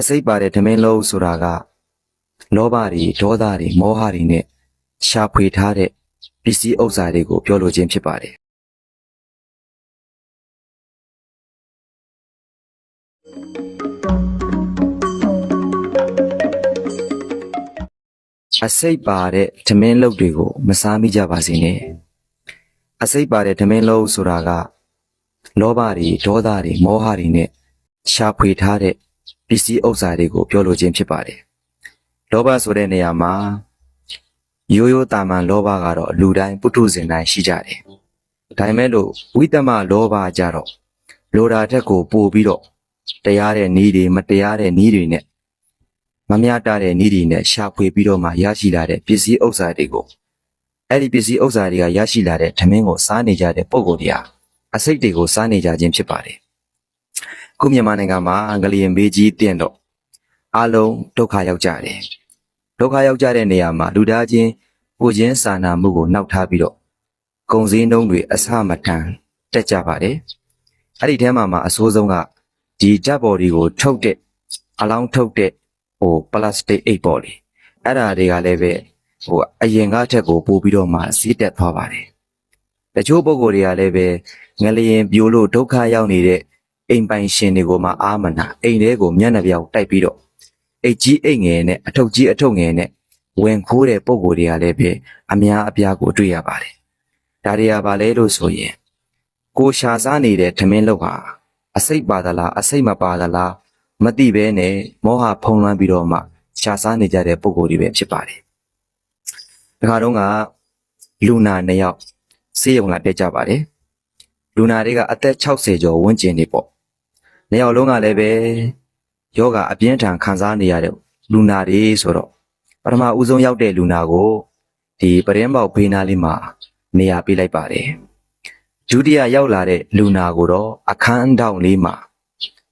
အစိတ်ပါတဲ့ဓမင်းလုံးဆိုတာကလောဘတွေဒေါသတွေမောဟတွေနဲ့ရှာဖွေထားတဲ့ပစ္စည်းဥစ္စာတွေကိုပြောလိုခြင်းဖြစ်ပါတယ်အစိတ်ပါတဲ့ဓမင်းလုံးတွေကိုမစားမိကြပါစေနဲ့အစိတ်ပါတဲ့ဓမင်းလုံးဆိုတာကလောဘတွေဒေါသတွေမောဟတွေနဲ့ရှာဖွေထားတဲ့ ပစ္စည်းဥစ္စာတွေကိုပြောလိုခြင်းဖြစ်ပါတယ်လောဘဆိုတဲ့နေရာမှာရိုးရိုးတာမန်လောဘကတော့လူတိုင်းပုထုဇဉ်တိုင်းရှိကြတယ်။ဒါပေမဲ့လို့ဝိတ္တမလောဘကြတော့လိုတာတက်ကိုပို့ပြီးတော့တရားတဲ့ဤတွေမတရားတဲ့ဤတွေနဲ့မမျှတတဲ့ဤတွေနဲ့ရှာဖွေပြီးတော့မှရရှိလာတဲ့ပစ္စည်းဥစ္စာတွေကိုအဲ့ဒီပစ္စည်းဥစ္စာတွေကရရှိလာတဲ့ဓမင်းကိုစားနေကြတဲ့ပုံကိုယ်တွေဟာအစိတ်တွေကိုစားနေကြခြင်းဖြစ်ပါတယ်။ ခုမြန်မာနိုင်ငံမှာအင်္ဂလိပ်မေးကြီးတင်တော့အလုံးဒုက္ခရောက်ကြတယ်။ဒုက္ခရောက်ကြတဲ့နေရာမှာလူသားချင်းကိုယ်ချင်းစာနာမှုကိုနှောက်ထားပြီးတော့ကုံစင်းတုံးတွေအဆမတန်တက်ကြပါတယ်။အဲ့ဒီထဲမှာမှအဆိုးဆုံးကဒီဓာတ်ဘော်တွေကိုထုတ်တဲ့အလောင်းထုတ်တဲ့ဟိုပလတ်စတစ်အိတ်ဘော်တွေအဲ့ဒါတွေကလည်းပဲဟိုအရင်ကထက်ကိုပို့ပြီးတော့မှဈေးတက်သွားပါတယ်။တချို့ပုံကိုယ်တွေကလည်းပဲငလျင်ပြိုလို့ဒုက္ခရောက်နေတဲ့ အိမ်ပိုင်ရှင်တွေကိုမှအာမနာအိမ်ထဲကိုမျက်နှာပြောင်တိုက်ပြီးတော့အိတ်ကြီးအိတ်ငယ်နဲ့အထုပ်ကြီးအထုပ်ငယ်နဲ့ဝင်ခိုးတဲ့ပုံကိုယ်တွေကလည်းပဲအများအပြားကိုတွေ့ရပါတယ်။ဒါတွေကဘာလဲလို့ဆိုရင်ကိုရှာစားနေတဲ့ထမင်းလောက်ဟာအစိတ်ပါသလားအစိတ်မပါသလားမသိဘဲနဲ့မောဟဖုံးလွှမ်းပြီးတော့မှရှာစားနေကြတဲ့ပုံကိုယ်တွေပဲဖြစ်ပါတယ်။ဒီခါတော့ကလူနာနှစ်ယောက်ဆေးရုံလာတက်ကြပါတယ်။လူနာတွေကအသက်60ကျော်ဝန်းကျင်နေပေါ့။ နှစ်ယောက်လုံးကလည်းပဲယောဂအပြင်းထန်ခံစားနေရတဲ့လူနာတွေဆိုတော့ပထမဦးဆုံးရောက်တဲ့လူနာကိုဒီပရင်းပေါက်ဖေးနာလေးမှာနေရာပေးလိုက်ပါတယ်ဒုတိယရောက်လာတဲ့လူနာကိုတော့အခန်းတောင်လေးမှာ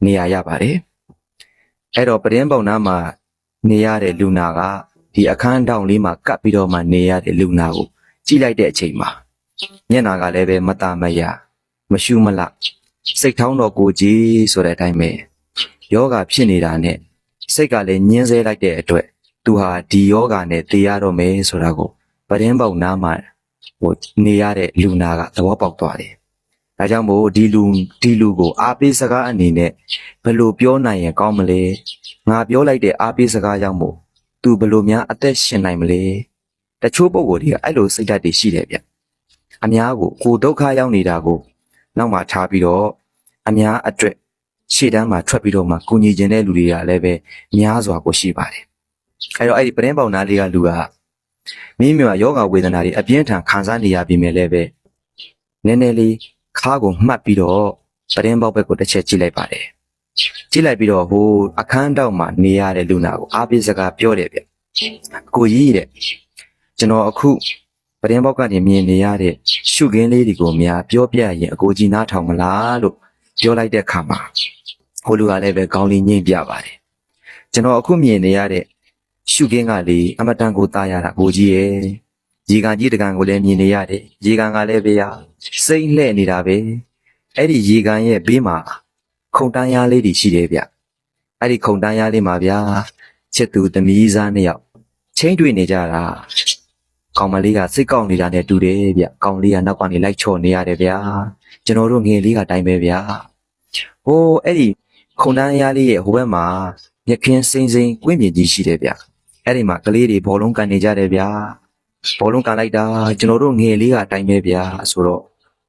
နေရာရပါတယ်အဲ့တော့ပရင်းပေါက်နားမှာနေရတဲ့လူနာကဒီအခန်းတောင်လေးမှာကပ်ပြီးတော့မှနေရတဲ့လူနာကိုကြည့်လိုက်တဲ့အချိန်မှာမျက်နာကလည်းပဲမตาမရမရှုမလ စိတ်ထောင်းတော့ကိုကြီးဆိုတဲ့အတိုင်းပဲယောဂဖြစ်နေတာနဲ့စိတ်ကလည်းညှင်းဆဲလိုက်တဲ့အတွက်သူဟာဒီယောဂနဲ့တည်ရတော့မယ်ဆိုတာကိုပရင်းပေါက်နားမှာဟိုနေရတဲ့လူနာကသဘောပေါက်သွားတယ်။ဒါကြောင့်မို့ဒီလူဒီလူကိုအားပေးစကားအနေနဲ့ဘယ်လိုပြောနိုင်ရင်ကောင်းမလဲ။ငါပြောလိုက်တဲ့အားပေးစကားကြောင့်မို့သူဘယ်လိုများအသက်ရှင်နိုင်မလဲ။တချို့ပုံကိုယ်တွေကအဲ့လိုစိတ်ဓာတ်တွေရှိတယ်ဗျ။အများကိုကိုယ်ဒုက္ခရောက်နေတာကို နောက်မှထားပြီးတော့အများအတွက်ရှေ့တန်းမှာထွက်ပြီးတော့မှကုညီကျင်တဲ့လူတွေကလည်းပဲများစွာကိုရှိပါတယ်။အဲတော့အဲ့ဒီပရင်းပေါင်သားလေးကလူကမိမိမှာယောဂဝေဒနာတွေအပြင်းထန်ခံစားနေရပြီမဲ့လည်းပဲနည်းနည်းလေးခါကိုမှတ်ပြီးတော့ပရင်းပေါက်ဘက်ကိုတစ်ချက်ကြည့်လိုက်ပါတယ်။ကြည့်လိုက်ပြီးတော့ဟိုအခန်းတောက်မှာနေရတဲ့လူနာကိုအားပေးစကားပြောတယ်ဗျ။အကိုကြီးတဲ့ကျွန်တော်အခု ပရင်းပေါက်ကနေမြင်နေရတဲ့ရှုခင်းလေးတွေကိုများပြောပြရင်အကိုကြီးနားထောင်မလားလို့ပြောလိုက်တဲ့အခါမှာ ဟိုလူကလည်းပဲကောင်းလေးညှိပြပါတယ်ကျွန်တော်အခုမြင်နေရတဲ့ရှုခင်းကလေးအမတန်ကိုตายရတာကိုကြီးရဲ့ရေကန်ကြီးတကန်ကိုလည်းမြင်နေရတယ်ရေကန်ကလည်းပဲရစိမ့်လှဲ့နေတာပဲအဲ့ဒီရေကန်ရဲ့ဘေးမှာခုံတန်းရားလေးတွေရှိတယ်ဗျအဲ့ဒီခုံတန်းရားလေးမှာဗျာချစ်သူသမီးစားနှစ်ယောက်ချင်းတွေ့နေကြတာ ကောင်မလေးကစိတ်ကောက်နေတာနဲ့တူတယ်ဗျကောင်လေးကနောက်ကနေလိုက်ချော်နေရတယ်ဗျာကျွန်တော်တို့ငယ်လေးကတိုင်းပဲဗျာဟိုအဲ့ဒီခုံတန်းရားလေးရဲ့ဟိုဘက်မှာမြက်ခင်းစိမ့်စိမ့်ကွင်းပြင်ကြီးရှိတယ်ဗျအဲ့ဒီမှာကလေးတွေဘောလုံးကန်နေကြတယ်ဗျာဘောလုံးကန်လိုက်တာကျွန်တော်တို့ငယ်လေးကအတိုင်းပဲဗျာဆိုတော့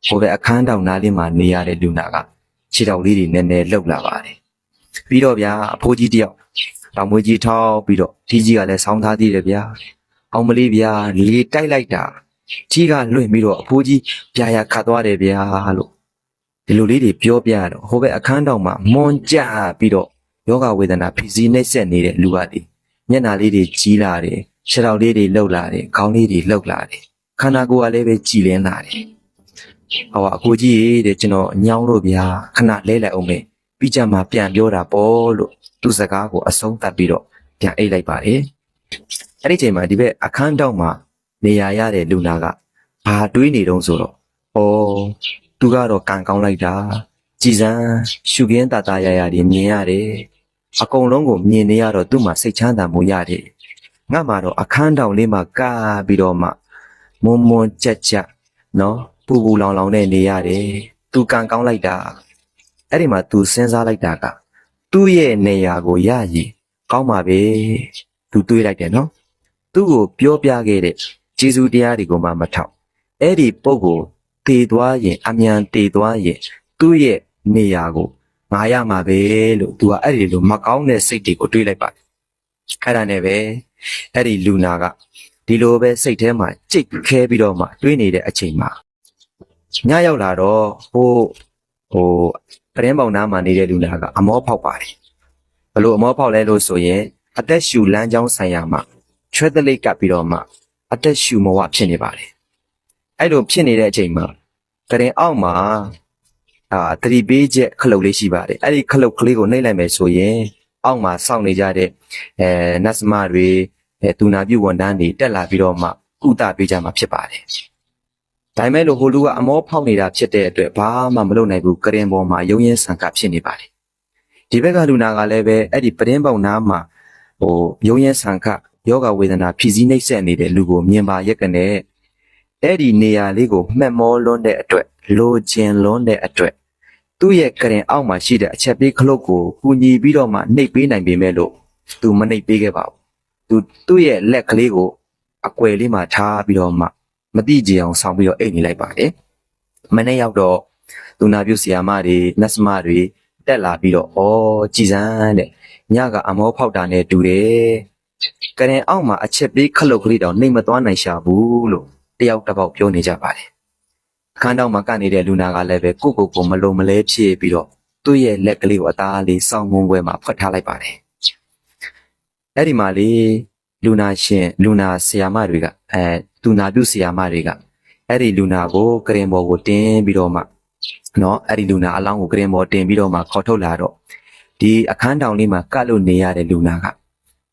ဟိုဘက်အခန်းတောင်နားလေးမှာနေရတဲ့လူနာကခြေထောက်လေးတွေနည်းနည်းလှုပ်လာပါတယ်ပြီးတော့ဗျာအဖိုးကြီးတယောက်တောင်မွေးကြီးထောက်ပြီးတော့ထီးကြီးကလည်းဆောင်းထားသေးတယ်ဗျာ အောင်မလေးဗျာလေတိုက်လိုက်တာကြီးကလွင့်ပြီးတော့အဖိုးကြီးပြာရခတ်သွားတယ်ဗျာလို့ဒီလိုလေးတွေပြောပြရတော့ဟိုဘက်အခန်းတောင်မှာမွန်ကြပြီးတော့ယောဂဝေဒနာဖိစီးနှိမ့်ဆက်နေတဲ့လူကလေမျက်နာလေးတွေကြီးလာတယ်ခြေထောက်လေးတွေလှုပ်လာတယ်ခေါင်းလေးတွေလှုပ်လာတယ်ခန္ဓာကိုယ်ကလည်းပဲကြည်လင်းလာတယ်ဟောအကိုကြီးရေတဲ့ကျွန်တော်ညောင်းလို့ဗျာခဏလဲလိုက်အောင်မေပြီးကြမှာပြန်ပြောတာပေါ့လို့သူ့စကားကိုအဆုံးသတ်ပြီးတော့ပြန်အိတ်လိုက်ပါတယ် အဲ့ဒီချိန်မှာဒီဘက်အခန်းတောင်မှာနေရာရတဲ့လူနာကဘာတွေးနေတုံးဆိုတော့ဩသူကတော့ကံကောင်းလိုက်တာကြည်စမ်းရှုခင်းတာတာရရတွေမြင်ရတယ်အကုန်လုံးကိုမြင်နေရတော့သူ့မှာစိတ်ချမ်းသာမှုရတယ်ငါမှတော့အခန်းတောင်လေးမှာကာပြီးတော့မှမွန်မွန်ကြက်ကြက်နော်ပူပူလောင်လောင်နဲ့နေရတယ်သူကံကောင်းလိုက်တာအဲ့ဒီမှာသူစဉ်းစားလိုက်တာကသူ့ရဲ့နေရာကိုရရင်ကောင်းပါပဲသူတွေးလိုက်တယ်နော် သူ့ကိုပြောပြခဲ့တဲ့ဂျေဇုတရားတွေကိုမှမထောက်အဲ့ဒီပုံကိုတည်သွားရင်အမြန်တည်သွားရင်သူ့ရဲ့နေရာကိုငါရမှာပဲလို့သူကအဲ့ဒီလိုမကောင်းတဲ့စိတ်တွေကိုတွေးလိုက်ပါတယ်အဲ့ဒါနဲ့ပဲအဲ့ဒီလူနာကဒီလိုပဲစိတ်ထဲမှာကြိတ်ခဲပြီးတော့မှတွေးနေတဲ့အချိန်မှာညရောက်လာတော့ဟိုဟိုပရင်းပေါင်နားမှာနေတဲ့လူနာကအမောဖောက်ပါတယ်ဘလို့အမောဖောက်လဲလို့ဆိုရင်အသက်ရှူလမ်းကြောင်းဆိုင်ရာမှာ ချွဲတလိတ်ကပ်ပြီးတော့မှအသက်ရှူမဝဖြစ်နေပါတယ်အဲ့လိုဖြစ်နေတဲ့အချိန်မှာကရင်အောက်မှာအာသတိပေးချက်ခလုတ်လေးရှိပါတယ်အဲ့ဒီခလုတ်ကလေးကိုနှိပ်လိုက်မယ်ဆိုရင်အောက်မှာစောင့်နေကြတဲ့အဲနတ်စမတွေအဲဒူနာပြုဝန်တန်းတွေတက်လာပြီးတော့မှကုသပေးကြမှာဖြစ်ပါတယ်ဒါပေမဲ့လို့ဟိုလူကအမောဖောက်နေတာဖြစ်တဲ့အတွက်ဘာမှမလုပ်နိုင်ဘူးကရင်ပေါ်မှာရုံရင်ဆန်ကဖြစ်နေပါတယ်ဒီဘက်ကလူနာကလည်းပဲအဲ့ဒီပတင်းပေါက်နားမှာဟိုရုံရင်ဆန်က ယောဂဝေဒနာဖြည့်စည်းနှိပ်စက်နေတဲ့လူကိုမြင်ပါရက်ကနေအဲ့ဒီနေရာလေးကိုမှတ်မောလွန်းတဲ့အတွက်လိုချင်လွန်းတဲ့အတွက်သူ့ရဲ့ကရင်အောက်မှာရှိတဲ့အချက်ပေးခလုတ်ကိုကူညီပြီးတော့မှနှိပ်ပေးနိုင်ပေမဲ့လို့သူမနှိပ်ပေးခဲ့ပါဘူးသူသူ့ရဲ့လက်ကလေးကိုအကွယ်လေးမှာထားပြီးတော့မှမတိကြအောင်ဆောင်းပြီးတော့အိတ်နေလိုက်ပါတယ်မနေ့ရောက်တော့သူနာပြုဆရာမတွေနတ်စမတွေတက်လာပြီးတော့ဩကြည်စမ်းတဲ့ညကအမောဖောက်တာနဲ့တူတယ် ကရင်အောက်မှာအချက်ပေးခလုတ်ကလေးတော့နှိပ်မသွားနိုင်ရှာဘူးလို့တယောက်တစ်ပေါက်ပြောနေကြပါတယ်အခန်းတောင်မှာကနေနေတဲ့လူနာကလည်းပဲကိုယ့်ကိုယ်ကိုမလုံးမလဲဖြစ်ပြီးတော့သူ့ရဲ့လက်ကလေးကိုအသားလေးစောင်းငုံခွဲမှာဖွက်ထားလိုက်ပါတယ်။အဲ့ဒီမှာလေလူနာရှင်လူနာဆီယာမတွေကအဲသူနာပြုဆီယာမတွေကအဲ့ဒီလူနာကိုကရင်ဘော်ကိုတင်းပြီးတော့မှနော်အဲ့ဒီလူနာအလောင်းကိုကရင်ဘော်တင်ပြီးတော့မှခေါ်ထုတ်လာတော့ဒီအခန်းတောင်လေးမှာကတ်လို့နေရတဲ့လူနာက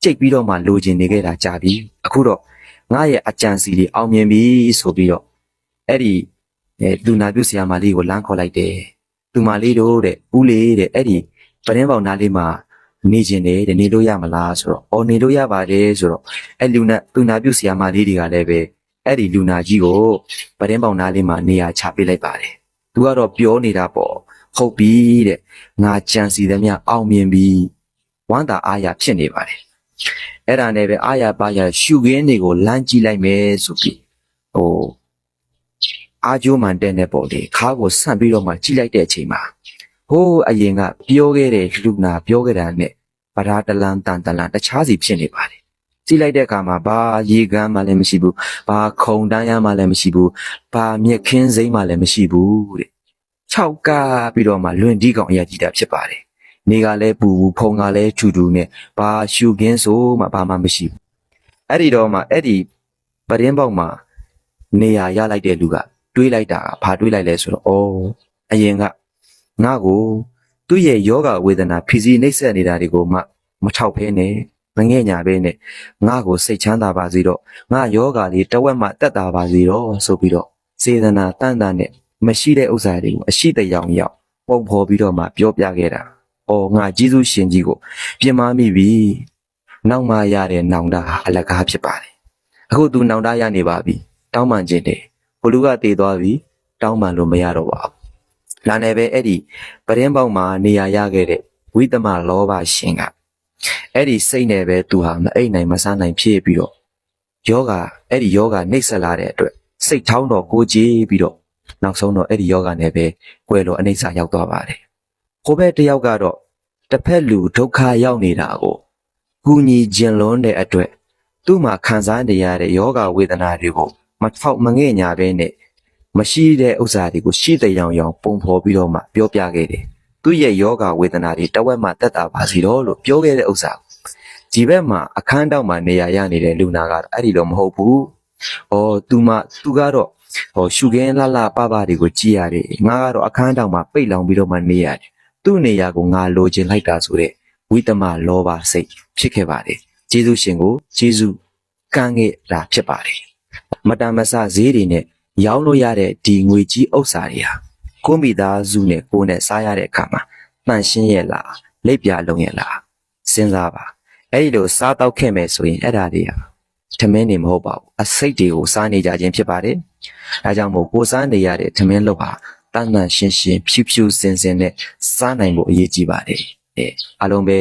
ကြိတ်ပြီးတော့မှလိုချင်နေခဲ့တာကြာပြီအခုတော့ငါရဲ့အကြံစီလေးအောင်မြင်ပြီဆိုပြီးတော့အဲ့ဒီအဲလူနာပြုဆရာမလေးကိုလမ်းခေါ်လိုက်တယ်။သူမလေးတို့တဲ့ဦးလေးတဲ့အဲ့ဒီပရင်းပေါင်နားလေးမှာနေကျင်တယ်တဲ့နေလို့ရမလားဆိုတော့အော်နေလို့ရပါတယ်ဆိုတော့အဲ့လူနာလူနာပြုဆရာမလေးတွေကလည်းပဲအဲ့ဒီလူနာကြီးကိုပရင်းပေါင်နားလေးမှာနေရာချပေးလိုက်ပါတယ်။သူကတော့ပြောနေတာပေါ့ဟုတ်ပြီတဲ့ငါကြံစီသမျှအောင်မြင်ပြီဝမ်းသာအားရဖြစ်နေပါတယ်။ အဲ့ဒါနဲ့ပဲအားရပါရရှုခင်းတွေကိုလမ်းကြည့်လိုက်မယ်ဆိုပြီးဟိုအာကျိုးမှန်တဲ့နဲ့ပေါ့လေခါကိုဆန့်ပြီးတော့မှကြိလိုက်တဲ့အချိန်မှာဟိုးအရင်ကပြောခဲ့တဲ့လူနာပြောခဲ့တာနဲ့ဗရာတလန်တန်တလန်တခြားစီဖြစ်နေပါတယ်ကြိလိုက်တဲ့အခါမှာဘာရေကမ်းမှလည်းမရှိဘူးဘာခုံတန်းရမှလည်းမရှိဘူးဘာမြက်ခင်းစိမ့်မှလည်းမရှိဘူးတဲ့၆ကပြီးတော့မှလွင်ဒီကောင်အရာကြီးတာဖြစ်ပါတယ် နေကလည်းပူပူဖုံကလည်းထူထူနဲ့ဘာရှုခင်းဆိုမှဘာမှမရှိဘူးအဲ့ဒီတော့မှအဲ့ဒီပရင်းပေါက်မှာနေရာရလိုက်တဲ့လူကတွေးလိုက်တာကဘာတွေးလိုက်လဲဆိုတော့အော်အရင်ကငါ့ကိုသူ့ရဲ့ယောဂဝေဒနာဖြီးစီးနှိမ့်ဆက်နေတာတွေကိုမှမထောက်ဖဲနဲ့မငဲ့ညာပဲနဲ့ငါ့ကိုစိတ်ချမ်းသာပါစေတော့ငါယောဂလေးတဝက်မှတက်တာပါစေတော့ဆိုပြီးတော့စေတနာတန်တန်နဲ့မရှိတဲ့ဥစ္စာတွေကိုအရှိတရောင်ရောက်ပုံဖော်ပြီးတော့မှပြောပြခဲ့တာ။ အော်ငါဂျေဇုရှင်ကြီးကိုပြင်မမိပြီ။နောက်မှရတဲ့နောင်တဟာအလကားဖြစ်ပါတယ်။အခုသူနောင်တရနေပါပြီ။တောင်းပန်ခြင်းတယ်ဘလူကတည်သွားပြီတောင်းပန်လို့မရတော့ပါဘူးလာနေပဲအဲ့ဒီပရင်းပေါက်မှာနေရာရခဲ့တဲ့ဝိသမလောဘရှင်ကအဲ့ဒီစိတ်နဲ့ပဲသူဟာမအိတ်နိုင်မစားနိုင်ဖြစ်ပြီးတော့ယောဂအဲ့ဒီယောဂနှိပ်စက်လာတဲ့အတွက်စိတ်ထောင်းတော့ကိုကြည်ပြီးတော့နောက်ဆုံးတော့အဲ့ဒီယောဂနဲ့ပဲကွယ်လို့အနိစ္စရောက်သွားပါတယ် ဟိုဘက်တစ်ယောက်ကတော့တစ်ဖက်လူဒုက္ခရောက်နေတာကိုကူညီခြင်းလွန်းတဲ့အတွက်သူ့မှာခံစားနေရတဲ့ယောဂဝေဒနာတွေကိုမဖောက်မငဲ့ညာပဲနဲ့မရှိတဲ့ဥစ္စာတွေကိုရှိတဲ့ရောင်ရောင်ပုံဖော်ပြီးတော့မှပြောပြခဲ့တယ်။သူ့ရဲ့ယောဂဝေဒနာတွေတဝက်မှတက်တာပါစီတော့လို့ပြောခဲ့တဲ့ဥစ္စာကိုဒီဘက်မှာအခန်းတောက်မှာနေရာရနေတဲ့လူနာကတော့အဲ့ဒီတော့မဟုတ်ဘူး။အော်သူမသူကတော့ဟောရှုခင်းလှလှပပတွေကိုကြည်ရတယ်။ငါကတော့အခန်းတောက်မှာပိတ်လောင်ပြီးတော့မှနေရတယ်။ သူ့နေရာကိုငါလိုချင်လိုက်တာဆိုတဲ့ဝိတမလောဘစိတ်ဖြစ်ခဲ့ပါတယ်။ဂျေဇုရှင်ကိုဂျေဇုကမ်းခဲ့တာဖြစ်ပါတယ်။မတန်မဆဈေးတွေနဲ့ရောင်းလို့ရတဲ့ဒီငွေကြီးဥစ္စာတွေဟာကိုယ့်မိသားစုနဲ့ကိုယ်နဲ့စားရတဲ့အခါမှာတန်ရှင်းရဲ့လားလက်ပြလုံးရဲ့လားစဉ်းစားပါအဲ့ဒီလိုစားတော့ခဲ့မယ်ဆိုရင်အဲ့ဒါတွေဟာထမင်းနေမဟုတ်ပါဘူးအစိတ်တွေကိုစားနေကြခြင်းဖြစ်ပါတယ်ဒါကြောင့်မို့ကိုစားနေရတဲ့ထမင်းလောက်ဟာ တန်တန်ရှင်းရှင်းဖြူဖြူစင်စင်နဲ့စားနိုင်ဖို့အရေးကြီးပါတယ်အဲအားလုံးပဲ